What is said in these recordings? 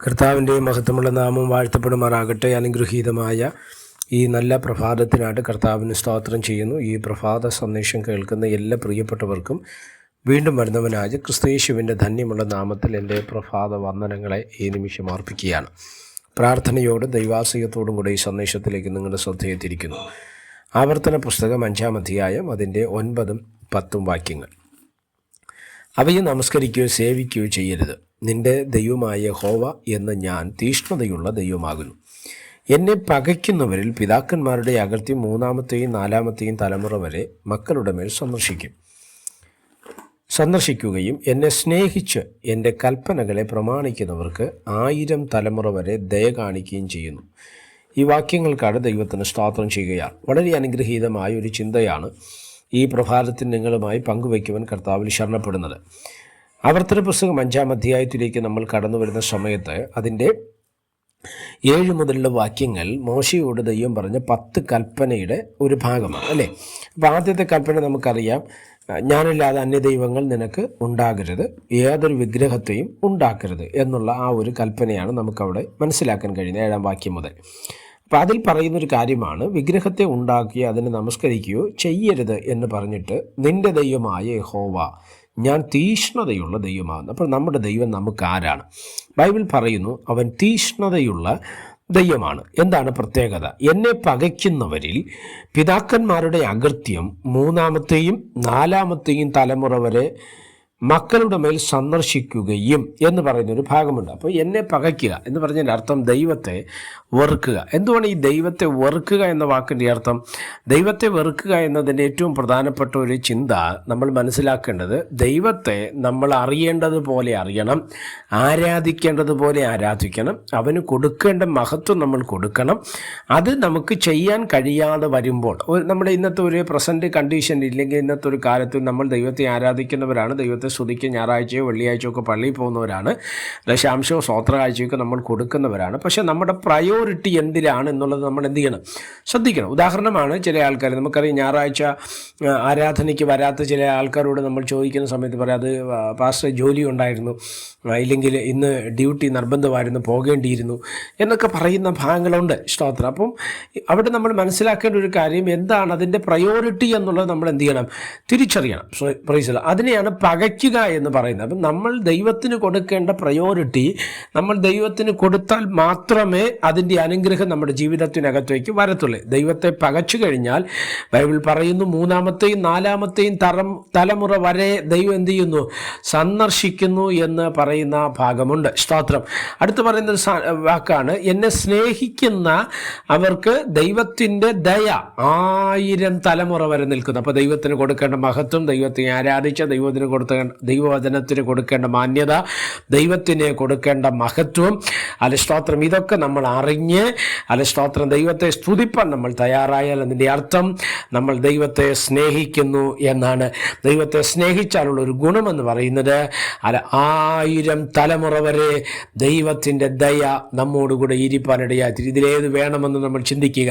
കർത്താവിന്റെ മഹത്വമുള്ള നാമം വാഴ്ത്തപ്പെടുമാറാകട്ടെ. അനുഗ്രഹീതമായ ഈ നല്ല പ്രഭാതത്തിനായിട്ട് കർത്താവിന് സ്തോത്രം ചെയ്യുന്നു. ഈ പ്രഭാത സന്ദേശം കേൾക്കുന്ന എല്ലാ പ്രിയപ്പെട്ടവർക്കും വീണ്ടും വരുന്നവനായ ക്രിസ്തയേശുവിന്റെ ധന്യമുള്ള നാമത്തിൽ എന്റെ പ്രഭാത വന്ദനങ്ങളെ ഈ നിമിഷം അർപ്പിക്കുകയാണ്. പ്രാർത്ഥനയോടും ദൈവാസയത്തോടും കൂടെ ഈ സന്ദേശത്തിലേക്ക് നിങ്ങളുടെ ശ്രദ്ധയെ തിരിക്കുന്നു ആവർത്തന പുസ്തകം അഞ്ചാം അധ്യായം അതിന്റെ ഒൻപതും പത്തും വാക്യങ്ങൾ. അവയെ നമസ്കരിക്കുകയോ സേവിക്കുകയോ ചെയ്യരുത്. നിന്റെ ദൈവമായ ഹോവ എന്ന ഞാൻ തീഷ്ണതയുള്ള ദൈവമാകുന്നു. എന്നെ പകയ്ക്കുന്നവരിൽ പിതാക്കന്മാരുടെ അകർത്യം മൂന്നാമത്തെയും നാലാമത്തെയും തലമുറ വരെ മക്കളുടെ മേൽ സന്ദർശിക്കും. സന്ദർശിക്കുകയും എന്നെ സ്നേഹിച്ച് എന്റെ കൽപ്പനകളെ പ്രമാണിക്കുന്നവർക്ക് ആയിരം തലമുറ വരെ ദയ കാണിക്കുകയും ചെയ്യുന്നു. ഈ വാക്യങ്ങൾക്കാണ് ദൈവത്തിന് സ്തോത്രം ചെയ്യുകയാണ്. വളരെ അനുഗ്രഹീതമായ ഒരു ചിന്തയാണ് ഈ പ്രഭാതത്തിൽ നിങ്ങളുമായി പങ്കുവയ്ക്കുവാൻ കർത്താവിൽ ശരണപ്പെടുന്നത്. ആവർത്തന പുസ്തകം അഞ്ചാം അധ്യായത്തിലേക്ക് നമ്മൾ കടന്നു വരുന്ന സമയത്ത് അതിന്റെ ഏഴ് മുതലുള്ള വാക്യങ്ങൾ മോശയോട് ദൈവം പറഞ്ഞ പത്ത് കൽപ്പനയുടെ ഒരു ഭാഗമാണ് അല്ലേ? അപ്പോൾ ആദ്യത്തെ കൽപ്പന നമുക്കറിയാം ഞാനില്ലാതെ അന്യദൈവങ്ങൾ നിനക്ക് ഉണ്ടാകരുത് ഏതൊരു വിഗ്രഹത്തെയും ഉണ്ടാക്കരുത് എന്നുള്ള ആ ഒരു കൽപ്പനയാണ് നമുക്കവിടെ മനസ്സിലാക്കാൻ കഴിയുന്നത് ഏഴാം വാക്യം മുതൽ. അപ്പോൾ അതിൽ പറയുന്നൊരു കാര്യമാണ് വിഗ്രഹത്തെ ഉണ്ടാക്കി അതിനെ നമസ്കരിക്കുകയോ ചെയ്യരുത് എന്ന് പറഞ്ഞിട്ട് നിന്റെ ദൈവമായ ഹോവ ഞാൻ തീഷ്ണതയുള്ള ദൈവമാകുന്നു. അപ്പോൾ നമ്മുടെ ദൈവം നമുക്ക് ആരാണ് ബൈബിൾ പറയുന്നു അവൻ തീഷ്ണതയുള്ള ദൈവമാണ്. എന്താണ് പ്രത്യേകത? എന്നെ പകയ്ക്കുന്നവരിൽ പിതാക്കന്മാരുടെ അകൃത്യം മൂന്നാമത്തെയും നാലാമത്തെയും തലമുറ വരെ മക്കളുടെ മേൽ സന്ദർശിക്കുകയും എന്ന് പറയുന്ന ഒരു ഭാഗമുണ്ട്. അപ്പോൾ എന്നെ പകയ്ക്കുക എന്ന് പറഞ്ഞതിന്റെ അർത്ഥം ദൈവത്തെ വെറുക്കുക. എന്തുകൊണ്ട് ഈ ദൈവത്തെ വെറുക്കുക എന്ന വാക്കിന്റെ അർത്ഥം? ദൈവത്തെ വെറുക്കുക എന്നതിന്റെ ഏറ്റവും പ്രധാനപ്പെട്ട ഒരു ചിന്ത നമ്മൾ മനസ്സിലാക്കേണ്ടത് ദൈവത്തെ നമ്മൾ അറിയേണ്ടതുപോലെ അറിയണം ആരാധിക്കേണ്ടതുപോലെ ആരാധിക്കണം അവന് കൊടുക്കേണ്ട മഹത്വം നമ്മൾ കൊടുക്കണം. അത് നമുക്ക് ചെയ്യാൻ കഴിയാതെ വരുമ്പോൾ നമ്മുടെ ഇന്നത്തെ ഒരു പ്രസന്റ് കണ്ടീഷൻ ഇല്ലെങ്കിൽ ഇന്നത്തെ ഒരു കാലത്ത് നമ്മൾ ദൈവത്തെ ആരാധിക്കുന്നവരാണ് ദൈവത്തെ സ്തുതിക്ക് ഞായറാഴ്ചയോ വെള്ളിയാഴ്ചയോ ഒക്കെ പള്ളിയിൽ പോകുന്നവരാണ്. ദശാംശമോ സ്വോത്ര കാഴ്ചയൊക്കെ നമ്മൾ കൊടുക്കുന്നവരാണ്. പക്ഷേ നമ്മുടെ പ്രയോറിറ്റി എന്തിലാണ് എന്നുള്ളത് നമ്മൾ എന്ത് ചെയ്യണം? ശ്രദ്ധിക്കണം. ഉദാഹരണമാണ് ചില ആൾക്കാർ. നമുക്കറിയാം ഞായറാഴ്ച ആരാധനയ്ക്ക് വരാത്ത ചില ആൾക്കാരോട് നമ്മൾ ചോദിക്കുന്ന സമയത്ത് പറയാം അത് പാസ്റ്റർ ജോലി ഉണ്ടായിരുന്നു. ഇല്ലെങ്കിൽ ഇന്ന് ഡ്യൂട്ടി നിർബന്ധമായിരുന്നു പോകേണ്ടിയിരുന്നു. എന്നൊക്കെ പറയുന്ന ഭാഗങ്ങളുണ്ട് സ്തോത്രം. അപ്പം അവിടെ നമ്മൾ മനസ്സിലാക്കേണ്ട ഒരു കാര്യം എന്താണ് അതിന്റെ പ്രയോറിറ്റി എന്നുള്ളത് നമ്മൾ എന്ത് ചെയ്യണം? തിരിച്ചറിയണം. പ്രൈസ് അതിനെയാണ് പകയ്ക്കുക എന്ന് പറയുന്നത്. അപ്പം നമ്മൾ ദൈവത്തിന് കൊടുക്കേണ്ട പ്രയോറിറ്റി നമ്മൾ ദൈവത്തിന് കൊടുത്താൽ മാത്രമേ അതിന്റെ അനുഗ്രഹം നമ്മുടെ ജീവിതത്തിനകത്തേക്ക് വരത്തുള്ളൂ. ദൈവത്തെ പകച്ചു കഴിഞ്ഞാൽ ബൈബിൾ പറയുന്നു മൂന്നാമത്തെയും നാലാമത്തെയും തറം തലമുറ വരെ ദൈവം എന്ത് ചെയ്യുന്നു? സന്ദർശിക്കുന്നു എന്ന് പറയുന്ന ഭാഗമുണ്ട്. സ്തോത്രം. അടുത്ത് പറയുന്ന വാക്കാണ് എന്നെ സ്നേഹിക്കുന്ന അവർക്ക് ദൈവത്തിന്റെ ദയ ആയിരം തലമുറ വരെ നിൽക്കുന്നു. അപ്പോൾ ദൈവത്തിന് കൊടുക്കേണ്ട മഹത്വം ദൈവത്തെ ആരാധിച്ച ദൈവത്തിന് കൊടുത്ത ദൈവവചനത്തിന് കൊടുക്കേണ്ട മാന്യത ദൈവത്തിന് കൊടുക്കേണ്ട മഹത്വം അല്ല സ്തോത്രം ഇതൊക്കെ നമ്മൾ അറിഞ്ഞ് അല്ല സ്തോത്രം ദൈവത്തെ സ്തുതിപ്പാൻ നമ്മൾ തയ്യാറായാൽ അതിന്റെ അർത്ഥം നമ്മൾ ദൈവത്തെ സ്നേഹിക്കുന്നു എന്നാണ്. ദൈവത്തെ സ്നേഹിച്ചാലുള്ള ഒരു ഗുണമെന്ന് പറയുന്നത് അല്ല ആയിരം തലമുറ വരെ ദൈവത്തിന്റെ ദയ നമ്മോടുകൂടെ ഇരിപ്പാനിടയായി ഇതിലേത് വേണമെന്ന് നമ്മൾ ചിന്തിക്കുക.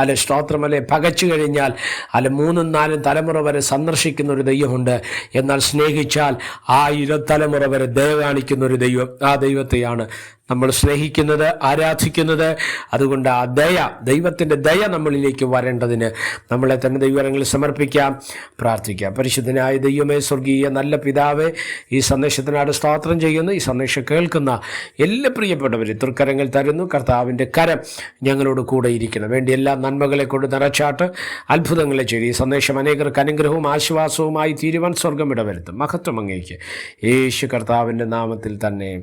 അല്ല സ്തോത്രമല്ലേ പകച്ചു കഴിഞ്ഞാൽ അല്ല മൂന്നും നാലും തലമുറ വരെ സന്ദർശിക്കുന്ന ഒരു ദൈവമുണ്ട്. എന്നാൽ സ്നേഹിച്ചാൽ ആയിരം തലമുറ വരെ ദയ കാണിക്കുന്ന ഒരു ദൈവം ആ ദൈവത്തെയാണ് നമ്മൾ സ്നേഹിക്കുന്നത് ആരാധിക്കുന്നത്. അതുകൊണ്ട് ആ ദയ ദൈവത്തിന്റെ ദയ നമ്മളിലേക്ക് വരേണ്ടതിന് നമ്മളെ തന്നെ ദൈവങ്ങളിൽ സമർപ്പിക്കാം പ്രാർത്ഥിക്കാം. പരിശുദ്ധനായ ദൈവമേ സ്വർഗീയ നല്ല പിതാവേ ഈ സന്ദേശത്തിനാട് സ്തോത്രം ചെയ്യുന്നു. ഈ സന്ദേശം കേൾക്കുന്ന എല്ലാ പ്രിയപ്പെട്ടവരും തൃക്കരങ്ങൾ തരുന്നു. കർത്താവിന്റെ കരം ഞങ്ങളോട് കൂടെ ഇരിക്കണം. വേണ്ടി എല്ലാ നന്മകളെ കൊണ്ട് നിറച്ചാട്ട് അത്ഭുതങ്ങളെ ചെയ്തു ഈ സന്ദേശം അനേകർക്ക് അനുഗ്രഹവും ആശ്വാസവുമായി തീരുവാൻ സ്വർഗം ഇടവരുത്തും. മഹത്വം അങ്ങേക്ക്. യേശു കർത്താവിന്റെ നാമത്തിൽ തന്നെ.